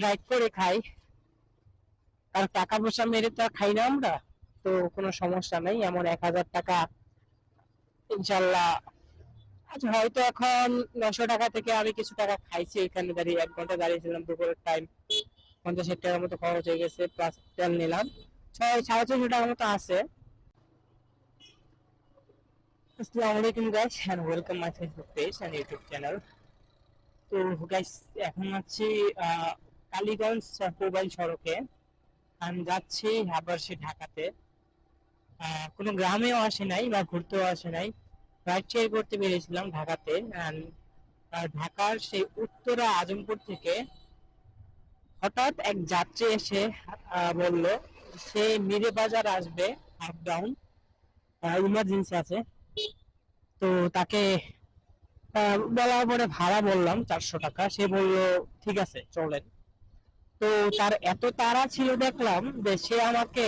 Drive করে খাই। আর টাকা পয়সা মেরে তো খাই না আমরা। তো কোনো সমস্যা নেই, এমন এক হাজার টাকা ইনশাল্লাহ। আচ্ছা হয়তো এখন নশো টাকা থেকে আমি কিছু টাকা খাইছি এখানে দাঁড়িয়ে, এক ঘণ্টা দাঁড়িয়েছিলাম দুপুরের টাইম পঞ্চাশ ষাট টাকার মতো খরচ হয়ে গেছে প্লাস তেল নিলাম। ছয়, সাড়ে ছয়শো টাকার মতো আছে। আসসালামু আলাইকুম guys and welcome my Facebook page YouTube channel তো গাইস এখন আছি কালীগঞ্জ পূর্বাইল সড়কে আমি যাচ্ছি আবার সে ঢাকাতে কোনো গ্রামেও আসে নাই বা ঘুরতেও আসে নাই। রাইড শেয়ার করতে বেরিয়েছিলাম ঢাকাতে ঢাকার সেই উত্তরা আজমপুর থেকে হঠাৎ এক যাত্রী এসে বলল, সে মিরে বাজার আসবে আপ ডাউন ইমার্জেন্সি আছে। তো তাকে বলার পরে ভাড়া বললাম চারশো টাকা। সে বলল, ঠিক আছে, চলেন। তো তার এত তাড়া ছিল দেখলাম যে সে আমাকে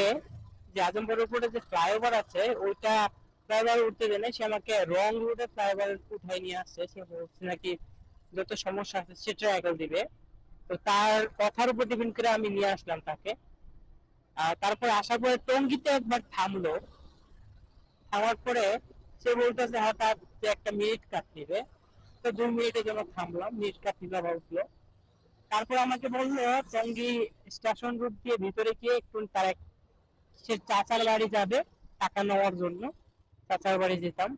যে আজমপুরের উপরে যে ফ্লাইওভার আছে, ওইটা ফ্লাইওভার উঠতে দেনে সে আমাকে রং রুটে ফ্লাইওভার উঠাই নিয়ে আসছে। সে বলছে নাকি যত সমস্যা আছে, সে ট্রায়াল দিবে। তো তার কথার উপর ডিপেন্ড করে আমি নিয়ে আসলাম তাকে। আর তারপরে আসার পরে টঙ্গিতে একবার থামলো। থামার পরে সে বলতেছে, হঠাৎ যে একটা মিনিট কাট নিবে। তো দু মিনিটের জন্য থামলাম। মিনিট কাট আবার উঠল। তারপর আমাকে বলল টঙ্গি স্টেশন রুট দিয়ে ভিতরে গিয়ে একটু তার এক সে চাচার বাড়ি যাবে টাকা নেওয়ার জন্য। চাচার বাড়ি যেতাম,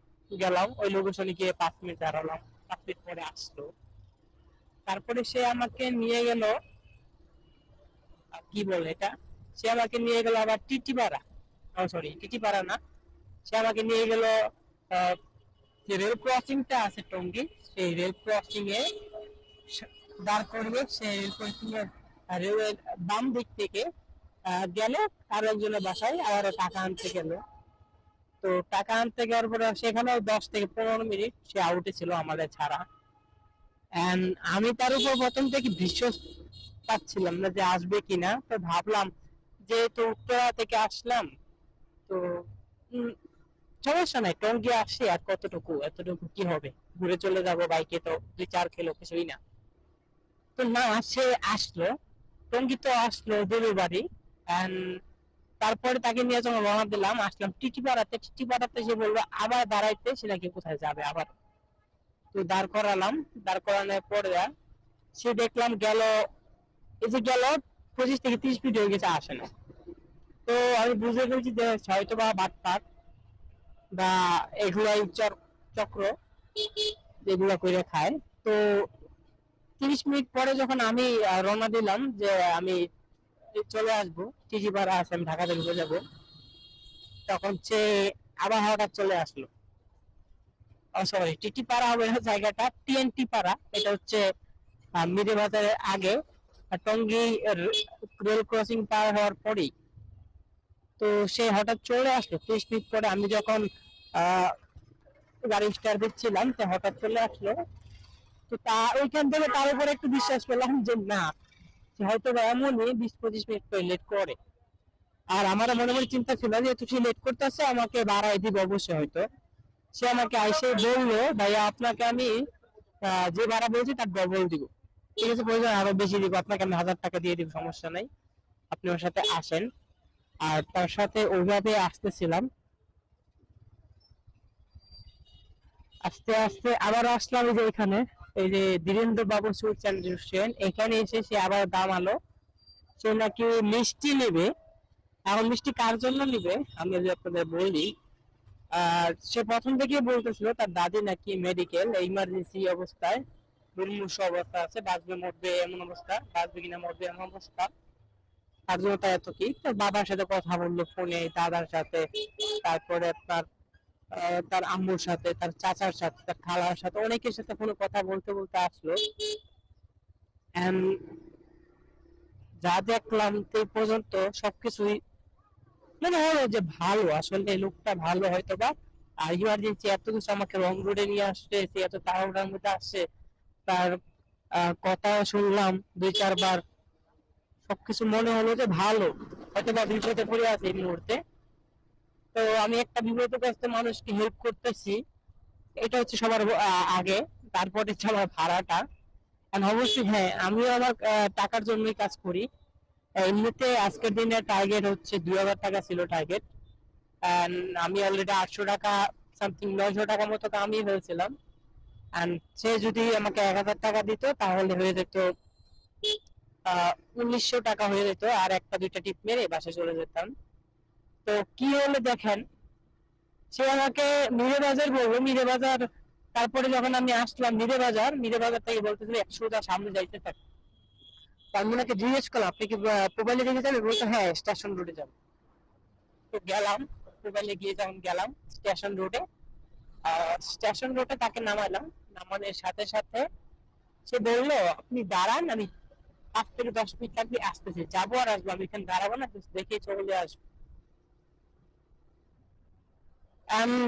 গেলাম, ওই লোকেশনে গিয়ে পাঁচ মিনিট দাঁড়ালাম, পাঁচ মিনিট পরে আসলো। তারপরে সে আমাকে নিয়ে গেল, কি বলে এটা? সে আমাকে নিয়ে গেল আবার টিটিপাড়া। সরি টিটিপাড়া না। সে আমাকে নিয়ে গেল যে রেল ক্রসিংটা আছে টঙ্গী, সেই রেল ক্রসিং এ দাঁড় করবে সেই রেল রেলের বাম দিক থেকে আর একজনের বাসায় টাকা আনতে গেল। তো টাকা আনতে পরে দশ থেকে পনেরো মিনিট সে আউটে ছিল আমাদের ছাড়া। আমি তার উপর প্রথম থেকে বিশ্বাস পাচ্ছিলাম না যে আসবে কিনা, তো ভাবলাম যেহেতু উত্তরা থেকে আসলাম, তো সমস্যা নাই, টঙ্গি আসি আর কতটুকু, এতটুকু কি হবে? ঘুরে চলে যাব বাইকে তো, দুই চার খেলো কিছুই না। তো না সে আসলো। টঙ্গি তো আসলো দেবীর বাড়ি তারপরে তাকে নিয়ে যখন রওনা দিলাম, আসলাম টিটিপাড়াতে। টিটিপাড়াতে সে বলল, আবার দাঁড়াইতে, সে নাকি কোথায় যাবে? আবার। তো দাঁড় করালাম। দাঁড় করানোর পরে সে দেখলাম গেল, এই যে গেল, পঁচিশ থেকে তিরিশ ফিট হয়ে গেছে, আসে না। তো আমি বুঝে গেছি যে হয়তো বা বাটপাট বা এগুলাই চক্র যেগুলো করে খায়। তো তিরিশ মিনিট পরে যখন আমি রওনা দিলাম যে আমি চলে আসব, টিজি পাড়া আছে, আমি ঢাকা থেকে যাব, তখন সে আবার হঠাৎ চলে আসলো। সরি টিটি পাড়া হবে জায়গাটা, টিএনটি পাড়া, এটা হচ্ছে মিরে বাজারের আগে টঙ্গী রেল ক্রসিং পার হওয়ার পরেই। তো সে হঠাৎ চলে আসলো, ত্রিশ মিনিট পরে আমি যখন গাড়ি স্টার্ট দিচ্ছিলাম তো হঠাৎ চলে আসলো। তো তা, ওইখান থেকে তার উপরে একটু বিশ্বাস পেলাম যে না, সে হয়তো এমনই বিশ পঁচিশ মিনিট করে লেট করে। আর আমার মনে মনে চিন্তা ছিল যেহেতু সে লেট করতেছে? আমাকে বাড়াই দিবে অবশ্যই হয়তো। সে আমাকে আইসে বলল, ভাইয়া, আপনাকে আমি যে ভাড়া বলছি তার ডবল দিব। ঠিক আছে, প্রয়োজন আরও বেশি দিব। আপনাকে আমি হাজার টাকা দিয়ে দিব, সমস্যা নাই। আপনি ওর সাথে আসেন। আর তার সাথে ওইভাবে আসতেছিলাম। আস্তে আস্তে আবার আসলাম যে এখানে। এই যে ধীরেন্দ্র বাবু অ্যান্ড রেস্টুরেন্ট এখানে এসে সে আবার দাম আলো। সে নাকি মিষ্টি নেবে। এখন মিষ্টি কার জন্য নিবে? আমি যদি আপনাদের বলি, আর সে প্রথম থেকেই বলতেছিল, তার দাদি নাকি মেডিকেল ইমার্জেন্সি অবস্থায় মুমূর্ষ অবস্থা আছে, বাঁচবে, মরবে, এমন অবস্থা, বাঁচবে কিনা, মরবে এমন অবস্থা। তার জন্য তার এত কি? তার বাবার সাথে কথা বলল, ফোনে, দাদার সাথে। তারপরে আপনার তার আম্মুর সাথে, তার চাচার সাথে, তার খালার সাথে, অনেকের সাথে ফোনে কথা বলতে বলতে আসলো। যা দেখলাম এই পর্যন্ত সবকিছুই মনে হলো যে ভালো, আসলে লোকটা ভালো হয়তো বা আর ইমার্জেন্সি এত কিছু আমাকে রং রোডে নিয়ে আসছে, সে এত তাড়াহুড়ার মধ্যে আসছে, তার কথা শুনলাম দুই, চারবার। সবকিছু মনে হলো যে ভালো হয়তো বা বিপদে পড়ে আছে এই মুহূর্তে। তো আমি একটা বিপদগ্রস্ত মানুষকে হেল্প করতেছি। এটা হচ্ছে সবার আগে। তারপরে হচ্ছে আমার ভাড়াটা। অবশ্যই হ্যাঁ আমিও আমার টাকার জন্যই কাজ করি। এমনিতে আজকের দিনে টার্গেট হচ্ছে দুই হাজার টাকা ছিল টার্গেট আমি অলরেডি আটশো টাকা সামথিং নয়শো টাকা মতো কামই হয়েছিলাম সে যদি আমাকে এক হাজার টাকা দিত, তাহলে হয়ে যেত উনিশশো টাকা হয়ে যেত। আর একটা দুইটা টিপ মেরে বাসে চলে যেতাম। তো কি হলো দেখেন? সে আমাকে মিরে বাজার বলল মিরে বাজার তারপরে যখন আমি আসলাম মিরে বাজার মিরে বাজার থেকে বলতেছিল, একশো টাকা সামনে যাইতে থাকে আমি ওনাকে জিজ্ঞেস করলাম, আপনি কি মোবাইলে দেখে যাবেন? বলতো হ্যাঁ স্টেশন রোডে যাব। তো গেলাম মোবাইলে গিয়ে যখন গেলাম, স্টেশন রোডে স্টেশন রোডে তাকে নামালাম। নামানোর সাথে সাথে সে বলল, আপনি দাঁড়ান, আমি পাঁচ থেকে দশ মিনিট লাগবে আসতেছি। যাব আর আসব, আমি এখানে দাঁড়াবো না, দেখে চলে আসব আম,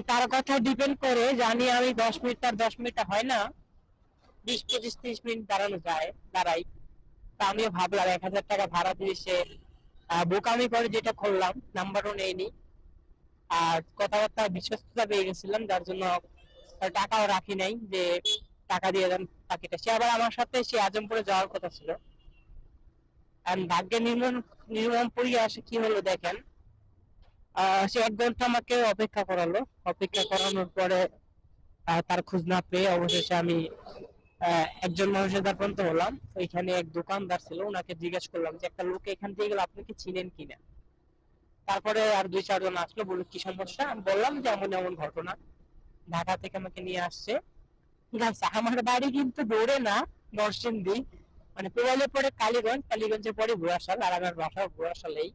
তার কথা ডিপেন্ড করে জানি আমি দশ মিনিট, তার দশ মিনিট হয় না। বিশ, পঁচিশ, ত্রিশ মিনিট দাঁড়ানো যায়, দাঁড়াই। তা আমিও ভাবলাম, এক হাজার টাকা ভাড়া দিয়ে সে বোকামি করে যেটা করলাম নাম্বারও নেয়নি। আর কথাবার্তা বিশ্বস্ততা পেয়ে গেছিলাম, যার জন্য টাকাও রাখি নাই যে টাকা দিয়ে দেন পাখিটা সে আবার আমার সাথে, সে আজমপুরে যাওয়ার কথা ছিল। আর নির্মম নির্মম পড়িয়ে আসে, কি হলো দেখেন। সে এক ঘণ্টা আমাকে অপেক্ষা করালো। অপেক্ষা করানোর পরে তার খোঁজ না পেয়ে অবশেষে আমি একজন মানুষের দ্বার পর্যন্ত হলাম। ওইখানে এক দোকানদার ছিল ওনাকে জিজ্ঞেস করলাম যে, একটা লোক এখান থেকে গেলে আপনি কি চিনেন কিনা? তারপরে আর দুই চারজন আসলো, বলল, কি সমস্যা? আমি বললাম যে, এমন এমন ঘটনা। ঢাকা থেকে আমাকে নিয়ে আসছে। আমার বাড়ি কিন্তু দৌড়ে না, নরসিংদী। মানে পোয়ালে পরে কালীগঞ্জ কালীগঞ্জের পরে ভুয়াশাল, আর আমার বাসা বুড়াশালেই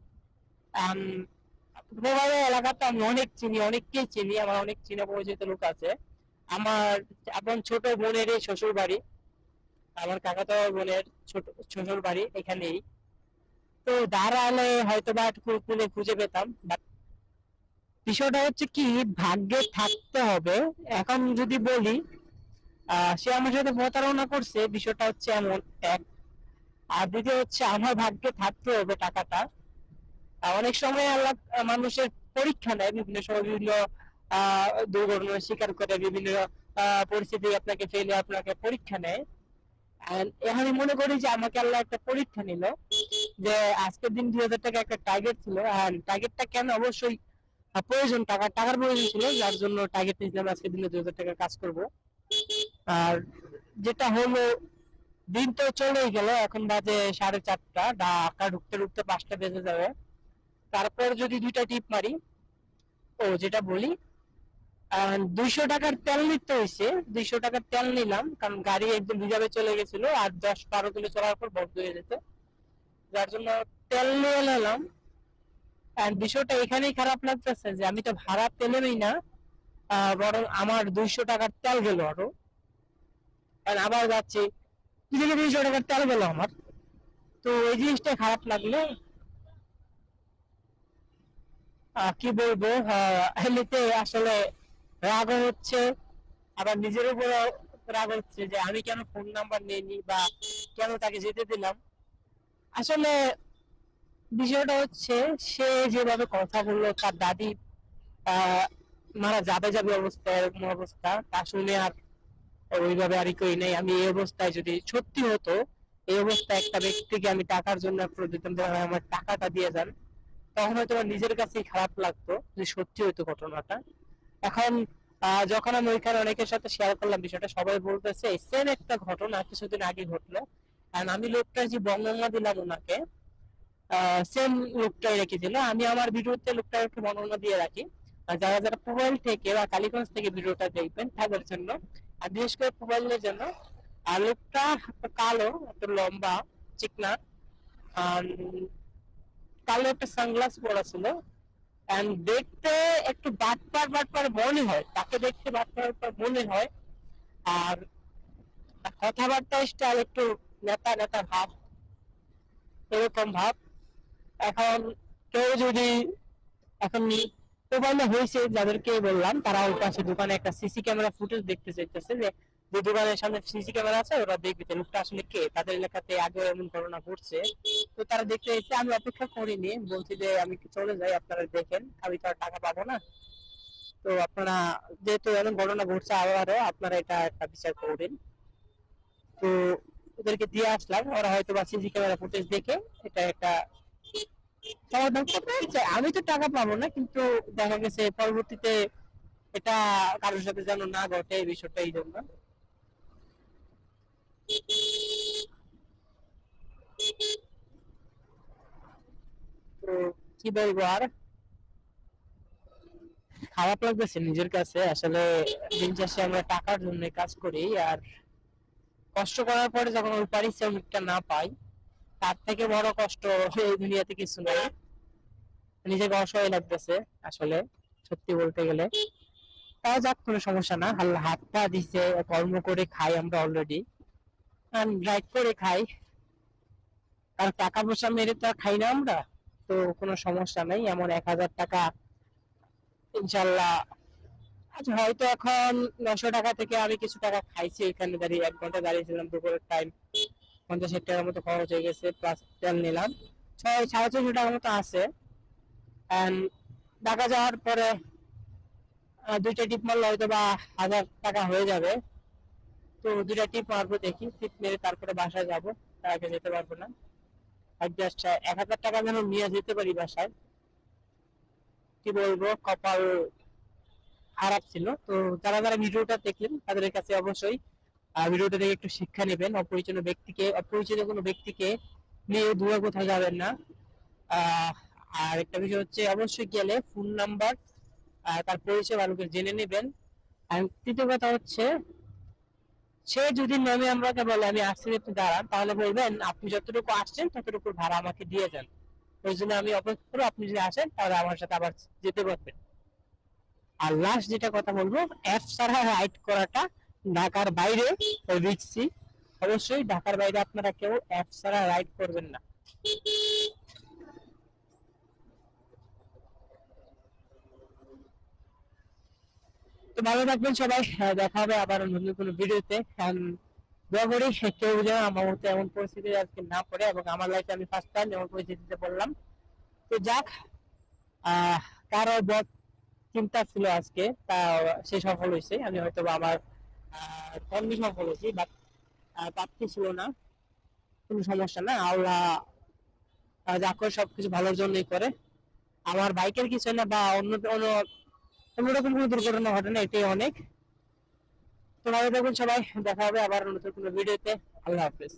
পোয়ালে এলাকাতে আমি অনেক চিনি, অনেককেই চিনি, আমার অনেক চিনা পরিচিত লোক আছে। আমার আপন ছোট বোনের শ্বশুর বাড়ি আমার কাকাতো বোনের ছোট শ্বশুর বাড়ি এখানেই। তো দাঁড়ালে হয়তো বা একটু খুঁজে পেতাম বাট বিষয়টা হচ্ছে কি, ভাগ্যে থাকতে হবে। এখন যদি বলি সে আমার সাথে প্রতারণা করছে, বিষয়টা হচ্ছে এমন, এক। আর দ্বিতীয় হচ্ছে, আমার ভাগ্যে থাকতে হবে টাকাটা। অনেক সময় আল্লাহ মানুষের পরীক্ষা নেয় বিভিন্ন সময় বিভিন্ন দুর্ঘটনার শিকার করে, বিভিন্ন পরিস্থিতি আপনাকে ফেলে আপনাকে পরীক্ষা নেয়। আমি মনে করি যে আমাকে আল্লাহ একটা পরীক্ষা নিল যে আজকের দিন দুই হাজার টাকা একটা টার্গেট ছিল। আর টার্গেটটা কেন অবশ্যই প্রয়োজন, টাকা, টাকার প্রয়োজন ছিল, যার জন্য টার্গেট নিয়েছিলাম আজকের দিনে দুই হাজার টাকা কাজ করব। আর যেটা হলো, দিন তো চলেই গেল, এখন বাজে সাড়ে চারটা, ঢাকা ঢুকতে ঢুকতে পাঁচটা বেজে যাবে। তারপর যদি দুইটা টিপ মারি, ও যেটা বলি দুইশো টাকার তেল নিতে হয়েছে দুইশো টাকার তেল নিলাম, কারণ গাড়ি একদম রিজার্ভে চলে গেছিল আর দশ বারো কিলো চলার পর বন্ধ হয়ে যেত। যার জন্য তেল নিয়ে নিলাম। বিষয়টা এখানেই খারাপ লাগতেছে যে আমি তো ভাড়া তেলে নেই না বরং আমার দুইশো টাকার তেল গেল আরও। কারণ আবার যাচ্ছি দুইশো টাকার তেল গেল আমার? তো এই জিনিসটা খারাপ লাগল। কি বলব? এমনিতে আসলে রাগ হচ্ছে, আবার নিজের উপরে রাগ হচ্ছে যে আমি কেন ফোন নাম্বার নিইনি বা কেন তাকে যেতে দিলাম। আসলে বিষয়টা হচ্ছে, সে যেভাবে কথা বলল, তার দাদি মারা যাবে যাবে অবস্থা, এরকম অবস্থা, তা শুনে আর ওইভাবে আর করি নাই। আমি এই অবস্থায় যদি সত্যি হতো, এই অবস্থায় একটা ব্যক্তিকে আমি টাকার জন্য দিতাম আমার টাকাটা দিয়ে যান। তখন হয়তো নিজের কাছেই খারাপ লাগতো যে সত্যি হতো ঘটনাটা। এখন যখন আমি ওইখানে অনেকের সাথে শেয়ার করলাম বিষয়টা, সবাই বলতেছে সেম একটা ঘটনা কিছুদিন আগে ঘটলো। আর আমি লোকটা যে বর্ণনা দিলাম ওনাকে সেম লোকটাই রেখেছিল আমি আমার ভিডিওতে লোকটার একটু বর্ণনা দিয়ে রাখি। আর যারা যারা মোবাইল থেকে বা কালীগঞ্জ থেকে ভিডিওটা দেখবেন, তাদের জন্য, আর বিশেষ করে মোবাইলের জন্য, আর লোকটা কালো একটা লম্বা, চিকনা, আর কালো একটা সানগ্লাস পরা ছিল দেখতে একটু বাটপার বাটপার মনে হয়। তাকে দেখতে বাটপার বাটপার মনে হয়। আর কথাবার্তা স্টাইল একটু নেতা নেতা ভাব, এরকম ভাব। এখন কেউ যদি এখন মোবাইলে হয়েছে যাদেরকে বললাম, তারা ওই পাশে দোকানে একটা সিসি ক্যামেরা ফুটেজ দেখতে চাইতেছে যে যে দোকানের সামনে সিসি ক্যামেরা আছে, ওরা দেখবে যে লোকটা আসলে কে? তাদের এলাকাতে আগে এমন ঘটনা ঘটছে। তো তারা দেখতে এসে আমি অপেক্ষা করিনি, বলছি যে আমি চলে যাই, আপনারা দেখেন। আমি তো আর টাকা পাবো না। তো আপনারা যেহেতু এমন ঘটনা ঘটছে আবারও, আপনারা এটা একটা বিচার করবেন। তো ওদেরকে দিয়ে আসলাম, ওরা হয়তো বা সিসি ক্যামেরা ফুটেজ দেখে এটা একটা সমাধান করতে আমি তো টাকা পাবো না, কিন্তু দেখা গেছে পরবর্তীতে এটা কারোর সাথে যেন না ঘটে এই বিষয়টা, এই জন্য। কি বলব আর খারাপ লাগতেছে নিজের কাছে, আসলে দিন শেষে আমরা টাকার জন্য কাজ করি, আর কষ্ট করার পরে যখন ওই পারিশ্রমিকটা না পাই, তার থেকে বড় কষ্ট এই দুনিয়াতে কিছু নাই। নিজেকে অসহায় লাগতেছে, আসলে সত্যি বলতে গেলে। তাও যাক, কোনো সমস্যা না। আল্লাহ হাত পা দিছে, কর্ম করে খাই আমরা অলরেডি রাইট করে খাই। আর টাকা পয়সা মেরে তো আর খাই না আমরা। তো কোনো সমস্যা নেই, এমন এক হাজার টাকা ইনশাল্লাহ। আচ্ছা হয়তো এখন নশো টাকা থেকে আমি কিছু টাকা খাইছি এখানে দাঁড়িয়ে, এক ঘণ্টা দাঁড়িয়েছিলাম দুপুরের টাইম পঞ্চাশ ষাট টাকার মতো খরচ হয়ে গেছে প্লাস তেল নিলাম। ছয়, সাড়ে ছয়শো টাকার মতো আছে। ঢাকা যাওয়ার পরে দুইটা টিপ মারলে হয়তো বা হাজার টাকা হয়ে যাবে। তো দুইটা টিপ দেখি। টিপ মেরে তারপরে বাসায় যাব। তার আগে যেতে পারব না। আর এক হাজার টাকা যেন নিয়ে যেতে পারি বাসায়। কি বলব, কপাল খারাপ ছিল। তো যারা যারা ভিডিওটা দেখলেন, তাদের কাছে অবশ্যই ভিডিওটা দেখে একটু শিক্ষা নেবেন। অপরিচিত ব্যক্তিকে, অপরিচিত কোনো ব্যক্তিকে নিয়ে দূরে কোথাও যাবেন না। আর একটা বিষয় হচ্ছে, অবশ্যই গেলে ফোন নাম্বার তার পরিচয় ভালো জেনে নেবেন। আর তৃতীয় কথা হচ্ছে সে যদি নামে আমাকে বলে, আমি আসছি, আপনি দাঁড়ান। তাহলে বলবেন, আপনি যতটুকু আসছেন ততটুকু ভাড়া আমাকে দিয়ে যান। ওই জন্য আমি অপেক্ষা করব, আপনি যদি আসেন, তাহলে আমার সাথে আবার যেতে পারবেন আর লাস্ট যেটা কথা বলব অ্যাপ ছাড়া রাইড করাটা ঢাকার বাইরে রিক্সি অবশ্যই ঢাকার বাইরে আপনারা কেউ অ্যাপ ছাড়া রাইড করবেন না। তো ভালো থাকবেন সবাই। আহ, দেখা হবে আবার নতুন কোনো ভিডিওতে। দোয়া করি কেউ যেন আমার মতো এমন পরিস্থিতি আজকে না পড়ে এবং আমার লাইফে আমি ফার্স্ট টাইম এমন পরিস্থিতিতে পড়লাম। তো যাক কারও বদ চিন্তা ছিল আজকে তা সে সফল হয়েছে। আমি হয়তো আমার কর্মী সফল হয়েছি বাট প্রাপ্তি ছিল না। কোনো সমস্যা না। আল্লাহ যা করে সবকিছু ভালোর জন্যই করে। আমার বাইকের কিছু না বা অন্য অন্য অন্যরকম কোনো দুর্ঘটনা ঘটে না, এটাই অনেক। তো থাকবেন সবাই, দেখা হবে আবার নতুন কোনো ভিডিওতে। আল্লাহ হাফেজ।